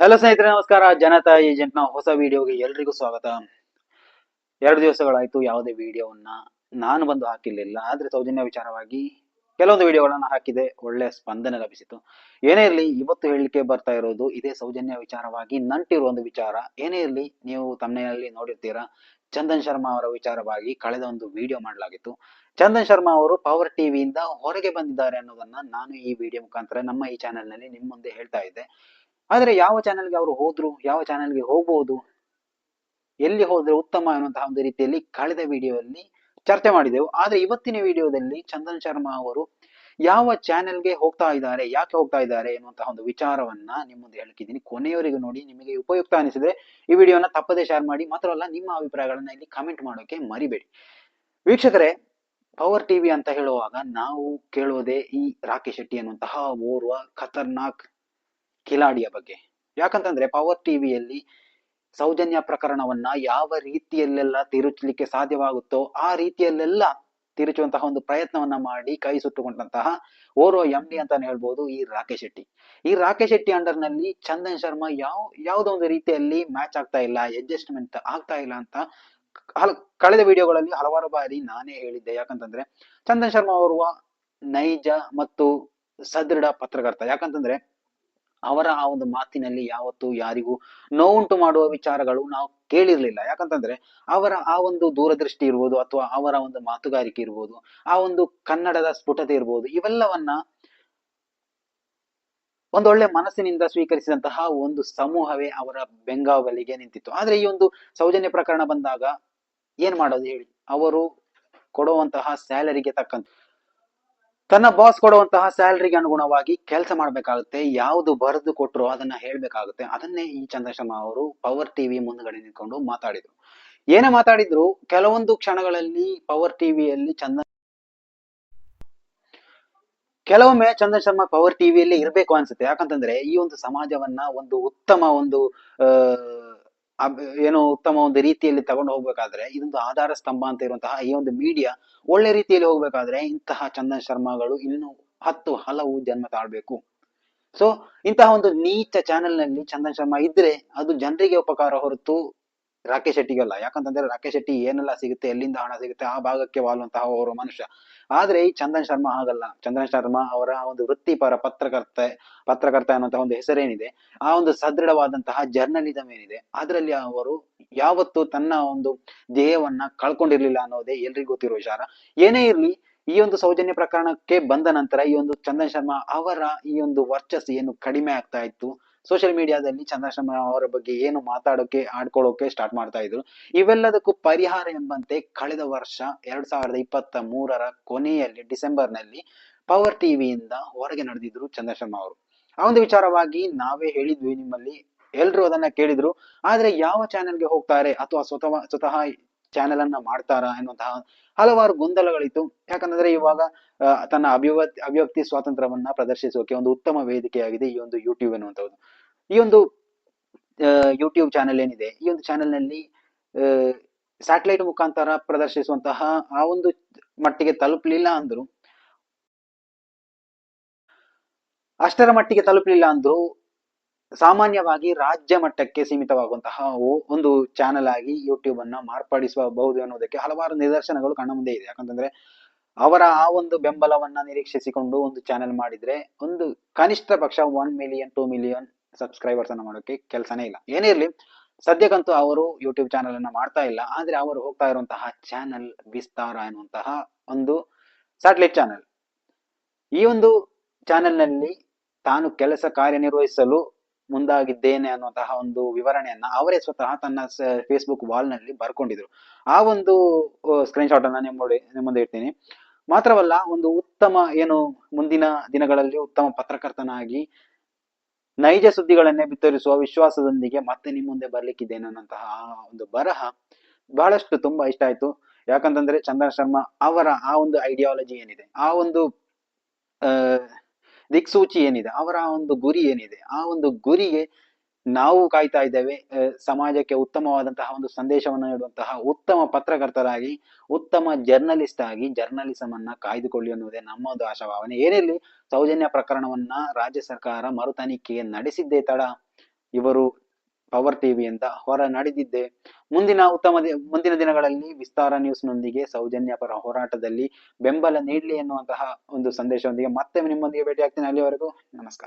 Hello ಸ್ನೇಹಿತರೆ, ನಮಸ್ಕಾರ. ಜನತಾ ಏಜೆಂಟ್ನ ಹೊಸ ವಿಡಿಯೋಗೆ ಎಲ್ರಿಗೂ ಸ್ವಾಗತ. ಎರಡು ದಿವಸಗಳಾಯ್ತು ಯಾವುದೇ ವಿಡಿಯೋವನ್ನ ನಾನು ಬಂದು ಹಾಕಿರ್ಲಿಲ್ಲ. ಆದ್ರೆ ಸೌಜನ್ಯ ವಿಚಾರವಾಗಿ ಕೆಲವೊಂದು ವಿಡಿಯೋಗಳನ್ನ ಹಾಕಿದೆ. ಒಳ್ಳೆ ಸ್ಪಂದನೆ ಲಭಿಸಿತು. ಏನೇ ಇರಲಿ, ಇವತ್ತು ಹೇಳಲಿಕ್ಕೆ ಬರ್ತಾ ಇರೋದು ಇದೇ ಸೌಜನ್ಯ ವಿಚಾರವಾಗಿ ನಂಟಿರುವ ಒಂದು ವಿಚಾರ. ಏನೇ ಇರಲಿ, ನೀವು ತಮ್ಮನೆಯಲ್ಲಿ ನೋಡಿರ್ತೀರಾ, ಚಂದನ್ ಶರ್ಮಾ ಅವರ ವಿಚಾರವಾಗಿ ಕಳೆದ ಒಂದು ವಿಡಿಯೋ ಮಾಡಲಾಗಿತ್ತು. ಚಂದನ್ ಶರ್ಮಾ ಅವರು ಪವರ್ ಟಿವಿಯಿಂದ ಹೊರಗೆ ಬಂದಿದ್ದಾರೆ ಅನ್ನೋದನ್ನ ನಾನು ಈ ವಿಡಿಯೋ ಮುಖಾಂತರ ನಮ್ಮ ಈ ಚಾನೆಲ್ನಲ್ಲಿ ನಿಮ್ಮ ಮುಂದೆ ಹೇಳ್ತಾ ಇದ್ದೆ. ಆದ್ರೆ ಯಾವ ಚಾನೆಲ್ಗೆ ಅವರು ಹೋದ್ರು, ಯಾವ ಚಾನೆಲ್ಗೆ ಹೋಗ್ಬೋದು, ಎಲ್ಲಿ ಹೋದ್ರೆ ಉತ್ತಮ ಅನ್ನುವಂತಹ ಒಂದು ರೀತಿಯಲ್ಲಿ ಕಳೆದ ವಿಡಿಯೋದಲ್ಲಿ ಚರ್ಚೆ ಮಾಡಿದೆವು. ಆದ್ರೆ ಇವತ್ತಿನ ವಿಡಿಯೋದಲ್ಲಿ ಚಂದನ್ ಶರ್ಮಾ ಅವರು ಯಾವ ಚಾನೆಲ್ಗೆ ಹೋಗ್ತಾ ಇದ್ದಾರೆ, ಯಾಕೆ ಹೋಗ್ತಾ ಇದ್ದಾರೆ ಎನ್ನುವಂತಹ ಒಂದು ವಿಚಾರವನ್ನ ನಿಮ್ಮೊಂದು ಮುಂದೆ ಹೇಳ್ತಿದ್ದೀನಿ. ಕೊನೆಯವರೆಗೂ ನೋಡಿ, ನಿಮಗೆ ಉಪಯುಕ್ತ ಅನಿಸಿದ್ರೆ ಈ ವಿಡಿಯೋನ ತಪ್ಪದೇ ಶೇರ್ ಮಾಡಿ ಮಾತ್ರವಲ್ಲ ನಿಮ್ಮ ಅಭಿಪ್ರಾಯಗಳನ್ನ ಇಲ್ಲಿ ಕಮೆಂಟ್ ಮಾಡೋಕೆ ಮರಿಬೇಡಿ. ವೀಕ್ಷಕರೇ ಪವರ್ ಟಿವಿ ಅಂತ ಹೇಳುವಾಗ ನಾವು ಕೇಳೋದೇ ಈ ರಾಕೇಶ್ ಶೆಟ್ಟಿ ಅನ್ನುವಂತಹ ಓರ್ವ ಖತರ್ನಾಕ್ ಕಿಲಾಡಿಯ ಬಗ್ಗೆ. ಯಾಕಂತಂದ್ರೆ ಪವರ್ ಟಿವಿಯಲ್ಲಿ ಸೌಜನ್ಯ ಪ್ರಕರಣವನ್ನ ಯಾವ ರೀತಿಯಲ್ಲೆಲ್ಲ ತಿರುಚಲಿಕ್ಕೆ ಸಾಧ್ಯವಾಗುತ್ತೋ ಆ ರೀತಿಯಲ್ಲೆಲ್ಲ ತಿರುಚುವಂತಹ ಒಂದು ಪ್ರಯತ್ನವನ್ನ ಮಾಡಿ ಕೈ ಸುಟ್ಟುಕೊಂಡಂತಹ ಓರ್ವ ಎಂ ಡಿ ಅಂತಾನೆ ಹೇಳ್ಬೋದು ಈ ರಾಕೇಶ್ ಶೆಟ್ಟಿ. ಈ ರಾಕೇಶ್ ಶೆಟ್ಟಿ ಅಂಡರ್ನಲ್ಲಿ ಚಂದನ್ ಶರ್ಮಾ ಯಾವ, ಯಾವುದೋ ಒಂದು ರೀತಿಯಲ್ಲಿ ಮ್ಯಾಚ್ ಆಗ್ತಾ ಇಲ್ಲ ಅಡ್ಜಸ್ಟ್ಮೆಂಟ್ ಆಗ್ತಾ ಇಲ್ಲ ಅಂತ ಕಳೆದ ವಿಡಿಯೋಗಳಲ್ಲಿ ಹಲವಾರು ಬಾರಿ ನಾನೇ ಹೇಳಿದ್ದೆ. ಯಾಕಂತಂದ್ರೆ ಚಂದನ್ ಶರ್ಮಾ ಅವರುವ ನೈಜ ಮತ್ತು ಸದೃಢ ಪತ್ರಕರ್ತ. ಯಾಕಂತಂದ್ರೆ ಅವರ ಆ ಒಂದು ಮಾತಿನಲ್ಲಿ ಯಾವತ್ತು ಯಾರಿಗೂ ನೋವುಂಟು ಮಾಡುವ ವಿಚಾರಗಳು ನಾವು ಕೇಳಿರ್ಲಿಲ್ಲ. ಯಾಕಂತಂದ್ರೆ ಅವರ ಆ ಒಂದು ದೂರದೃಷ್ಟಿ ಇರ್ಬೋದು ಅಥವಾ ಅವರ ಒಂದು ಮಾತುಗಾರಿಕೆ ಇರ್ಬೋದು, ಆ ಒಂದು ಕನ್ನಡದ ಸ್ಫುಟತೆ ಇರ್ಬೋದು, ಇವೆಲ್ಲವನ್ನ ಒಂದೊಳ್ಳೆ ಮನಸ್ಸಿನಿಂದ ಸ್ವೀಕರಿಸಿದಂತಹ ಒಂದು ಸಮೂಹವೇ ಅವರ ಬೆಂಗಾವಲಿಗೆ ನಿಂತಿತ್ತು. ಆದ್ರೆ ಈ ಒಂದು ಸೌಜನ್ಯ ಪ್ರಕರಣ ಬಂದಾಗ ಏನ್ ಮಾಡೋದು ಹೇಳಿ? ಅವರು ಕೊಡುವಂತಹ ಸ್ಯಾಲರಿಗೆ ತಕ್ಕಂತೆ ತನ್ನ ಬಾಸ್ ಕೊಡುವಂತಹ ಸ್ಯಾಲರಿಗೆ ಅನುಗುಣವಾಗಿ ಕೆಲಸ ಮಾಡಬೇಕಾಗುತ್ತೆ, ಯಾವುದು ಬರೆದು ಕೊಟ್ಟರು ಅದನ್ನ ಹೇಳ್ಬೇಕಾಗುತ್ತೆ. ಅದನ್ನೇ ಈ ಚಂದ್ರಶರ್ಮ ಅವರು ಪವರ್ ಟಿವಿ ಮುಂದ್ಗಡೆ ನಿಂತ್ಕೊಂಡು ಮಾತಾಡಿದ್ರು. ಏನೇ ಮಾತಾಡಿದ್ರು, ಕೆಲವೊಂದು ಕ್ಷಣಗಳಲ್ಲಿ ಪವರ್ ಟಿವಿಯಲ್ಲಿ ಚಂದ ಕೆಲವೊಮ್ಮೆ ಚಂದನ್ ಶರ್ಮ ಪವರ್ ಟಿವಿಯಲ್ಲಿ ಇರಬೇಕು ಅನ್ಸುತ್ತೆ. ಯಾಕಂತಂದ್ರೆ ಈ ಒಂದು ಸಮಾಜವನ್ನ ಒಂದು ಉತ್ತಮ ಒಂದು ಏನು ಉತ್ತಮ ಒಂದು ರೀತಿಯಲ್ಲಿ ತಗೊಂಡು ಹೋಗ್ಬೇಕಾದ್ರೆ ಇದೊಂದು ಆಧಾರ ಸ್ತಂಭ ಅಂತ ಇರುವಂತಹ ಈ ಒಂದು ಮೀಡಿಯಾ ಒಳ್ಳೆ ರೀತಿಯಲ್ಲಿ ಹೋಗ್ಬೇಕಾದ್ರೆ ಇಂತಹ ಚಂದನ್ ಶರ್ಮಾಗಳು ಇನ್ನು ಹತ್ತು ಹಲವು ಜನ್ಮ ತಾಳ್ಬೇಕು. ಸೊ ಇಂತಹ ಒಂದು ನೀಚ ಚಾನೆಲ್ನಲ್ಲಿ ಚಂದನ್ ಶರ್ಮಾ ಇದ್ರೆ ಅದು ಜನರಿಗೆ ಉಪಕಾರ ಹೊರತು ರಾಕೇಶ್ ಶೆಟ್ಟಿಗಲ್ಲ. ಯಾಕಂತಂದ್ರೆ ರಾಕೇಶ್ ಶೆಟ್ಟಿ ಏನೆಲ್ಲ ಸಿಗುತ್ತೆ, ಎಲ್ಲಿಂದ ಹಣ ಸಿಗುತ್ತೆ, ಆ ಭಾಗಕ್ಕೆ ವಾಲುವಂತಹ ಅವರು ಮನುಷ್ಯ. ಆದ್ರೆ ಈ ಚಂದನ್ ಶರ್ಮಾ ಹಾಗಲ್ಲ. ಚಂದನ್ ಶರ್ಮಾ ಅವರ ಒಂದು ವೃತ್ತಿಪರ ಪತ್ರಕರ್ತ ಪತ್ರಕರ್ತ ಅನ್ನುವಂತಹ ಒಂದು ಹೆಸರೇನಿದೆ. ಆ ಒಂದು ಸದೃಢವಾದಂತಹ ಜರ್ನಲಿಸಂ ಏನಿದೆ, ಅದರಲ್ಲಿ ಅವರು ಯಾವತ್ತು ತನ್ನ ಒಂದು ಧ್ಯೇಯವನ್ನ ಕಳ್ಕೊಂಡಿರ್ಲಿಲ್ಲ ಅನ್ನೋದೇ ಎಲ್ರಿಗೂ ಗೊತ್ತಿರೋ ವಿಚಾರ. ಏನೇ ಇರ್ಲಿ, ಈ ಒಂದು ಸೌಜನ್ಯ ಪ್ರಕರಣಕ್ಕೆ ಬಂದ ನಂತರ ಈ ಒಂದು ಚಂದನ್ ಶರ್ಮಾ ಅವರ ಈ ಒಂದು ವರ್ಚಸ್ಸು ಏನು ಕಡಿಮೆ ಆಗ್ತಾ ಇತ್ತು ಸೋಷಿಯಲ್ ಮೀಡಿಯಾದಲ್ಲಿ ಚಂದ್ರಶ್ರಮ ಶರ್ಮಾ ಅವರ ಬಗ್ಗೆ ಏನು ಮಾತಾಡೋಕೆ, ಆಡ್ಕೊಳ್ಳೋಕೆ ಸ್ಟಾರ್ಟ್ ಮಾಡ್ತಾ ಇದ್ರು. ಇವೆಲ್ಲದಕ್ಕೂ ಪರಿಹಾರ ಎಂಬಂತೆ ಕಳೆದ ವರ್ಷ ಎರಡ್ ಸಾವಿರದ ಇಪ್ಪತ್ತ ಮೂರರ ಕೊನೆಯಲ್ಲಿ ಡಿಸೆಂಬರ್ನಲ್ಲಿ ಪವರ್ ಟಿವಿಯಿಂದ ಹೊರಗೆ ನಡೆದಿದ್ರು ಚಂದ್ರಶ್ರಮ ಅವರು. ಆ ಒಂದು ವಿಚಾರವಾಗಿ ನಾವೇ ಹೇಳಿದ್ವಿ ನಿಮ್ಮಲ್ಲಿ, ಎಲ್ರು ಅದನ್ನ ಕೇಳಿದ್ರು. ಆದ್ರೆ ಯಾವ ಚಾನೆಲ್ಗೆ ಹೋಗ್ತಾರೆ ಅಥವಾ ಸ್ವತಃ ಸ್ವತಃ ಚಾನೆಲ್ ಅನ್ನ ಮಾಡ್ತಾರಾ ಎನ್ನುವಂತಹ ಹಲವಾರು ಗೊಂದಲಗಳಿತ್ತು. ಯಾಕಂದ್ರೆ ಇವಾಗ ತನ್ನ ಅಭಿವ್ಯಕ್ತಿ ಅಭಿವ್ಯಕ್ತಿ ಸ್ವಾತಂತ್ರ್ಯವನ್ನ ಪ್ರದರ್ಶಿಸೋಕೆ ಒಂದು ಉತ್ತಮ ವೇದಿಕೆಯಾಗಿದೆ ಈ ಒಂದು ಯೂಟ್ಯೂಬ್ ಎನ್ನುವಂಥದ್ದು. ಈ ಒಂದು ಯೂಟ್ಯೂಬ್ ಚಾನೆಲ್ ಏನಿದೆ? ಈ ಒಂದು ಚಾನೆಲ್ನಲ್ಲಿ ಸ್ಯಾಟಲೈಟ್ ಮುಖಾಂತರ ಪ್ರದರ್ಶಿಸುವಂತಹ ಆ ಒಂದು ಮಟ್ಟಿಗೆ ತಲುಪಲಿಲ್ಲ ಅಂದ್ರು, ಅಷ್ಟರ ಮಟ್ಟಿಗೆ ತಲುಪಲಿಲ್ಲ ಅಂದ್ರು ಸಾಮಾನ್ಯವಾಗಿ ರಾಜ್ಯ ಮಟ್ಟಕ್ಕೆ ಸೀಮಿತವಾಗುವಂತಹ ಒಂದು ಚಾನೆಲ್ ಆಗಿ ಯೂಟ್ಯೂಬ್ ಅನ್ನ ಮಾರ್ಪಡಿಸಬಹುದು ಅನ್ನೋದಕ್ಕೆ ಹಲವಾರು ನಿದರ್ಶನಗಳು ಕಣ್ಣ ಮುಂದೆ ಇದೆ. ಯಾಕಂತಂದ್ರೆ ಅವರ ಆ ಒಂದು ಬೆಂಬಲವನ್ನ ನಿರೀಕ್ಷಿಸಿಕೊಂಡು ಒಂದು ಚಾನೆಲ್ ಮಾಡಿದ್ರೆ ಒಂದು ಕನಿಷ್ಠ ಪಕ್ಷ one million two million subscribers ಅನ್ನ ಮಾಡೋಕೆ ಕೆಲಸನೇ ಇಲ್ಲ. ಏನೇ ಇರಲಿ, ಸದ್ಯಕ್ಕಂತೂ ಅವರು ಯೂಟ್ಯೂಬ್ ಚಾನೆಲ್ ಅನ್ನ ಮಾಡ್ತಾ ಇಲ್ಲ. ಆದ್ರೆ ಅವರು ಹೋಗ್ತಾ ಇರುವಂತಹ ಚಾನೆಲ್ ವಿಸ್ತಾರ ಎನ್ನುವಂತಹ ಒಂದು ಸ್ಯಾಟಲೈಟ್ ಚಾನೆಲ್ ಈ ಒಂದು ಚಾನೆಲ್ನಲ್ಲಿ ತಾನು ಕೆಲಸ ಕಾರ್ಯನಿರ್ವಹಿಸಲು ಮುಂದಾಗಿದ್ದೇನೆ ಅನ್ನುವಂತಹ ಒಂದು ವಿವರಣೆಯನ್ನ ಅವರೇ ಸ್ವತಃ ತನ್ನ ಫೇಸ್ಬುಕ್ ವಾಲ್ನಲ್ಲಿ ಬರ್ಕೊಂಡಿದ್ರು. ಆ ಒಂದು ಸ್ಕ್ರೀನ್ ಶಾಟ್ ಅನ್ನ ನಿಮ್ಮ ನಿಮ್ಮ ಮುಂದೆ ಇಡ್ತೀನಿ. ಮಾತ್ರವಲ್ಲ, ಒಂದು ಉತ್ತಮ ಏನು ಮುಂದಿನ ದಿನಗಳಲ್ಲಿ ಉತ್ತಮ ಪತ್ರಕರ್ತನಾಗಿ ನೈಜ ಸುದ್ದಿಗಳನ್ನೇ ಬಿತ್ತರಿಸುವ ವಿಶ್ವಾಸದೊಂದಿಗೆ ಮತ್ತೆ ನಿಮ್ಮ ಮುಂದೆ ಬರ್ಲಿಕ್ಕಿದ್ದೇನೆ ಅನ್ನೋಂತಹ ಆ ಒಂದು ಬರಹ ಬಹಳಷ್ಟು ತುಂಬಾ ಇಷ್ಟ ಆಯ್ತು. ಯಾಕಂತಂದ್ರೆ ಚಂದನ ಶರ್ಮಾ ಅವರ ಆ ಒಂದು ಐಡಿಯಾಲಜಿ ಏನಿದೆ, ಆ ಒಂದು ದಿಕ್ಸೂಚಿ ಏನಿದೆ, ಅವರ ಒಂದು ಗುರಿ ಏನಿದೆ, ಆ ಒಂದು ಗುರಿಗೆ ನಾವು ಕಾಯ್ತಾ ಇದ್ದೇವೆ. ಸಮಾಜಕ್ಕೆ ಉತ್ತಮವಾದಂತಹ ಒಂದು ಸಂದೇಶವನ್ನು ನೀಡುವಂತಹ ಉತ್ತಮ ಪತ್ರಕರ್ತರಾಗಿ, ಉತ್ತಮ ಜರ್ನಲಿಸ್ಟ್ ಆಗಿ ಜರ್ನಲಿಸಂ ಅನ್ನ ಕಾಯ್ದುಕೊಳ್ಳಿ ಅನ್ನುವುದೇ ನಮ್ಮ ಒಂದು ಆಶಾಭಾವನೆ. ಏನಿರಲಿ, ಸೌಜನ್ಯ ಪ್ರಕರಣವನ್ನ ರಾಜ್ಯ ಸರ್ಕಾರ ಮರು ತನಿಖೆಗೆ ನಡೆಸಿದ್ದೇ ತಡ. ಇವರು ಪವರ್ ಟಿವಿಯಿಂದ ಹೊರ ನಡೆದಿದ್ದೆ. ಮುಂದಿನ ಉತ್ತಮ ಮುಂದಿನ ದಿನಗಳಲ್ಲಿ ವಿಸ್ತಾರ ನ್ಯೂಸ್ನೊಂದಿಗೆ ಸೌಜನ್ಯ ಪರ ಹೋರಾಟದಲ್ಲಿ ಬೆಂಬಲ ನೀಡಲಿ ಎನ್ನುವಂತಹ ಒಂದು ಸಂದೇಶದೊಂದಿಗೆ ಮತ್ತೆ ನಿಮ್ಮೊಂದಿಗೆ ಭೇಟಿ ಅಲ್ಲಿವರೆಗೂ ನಮಸ್ಕಾರ.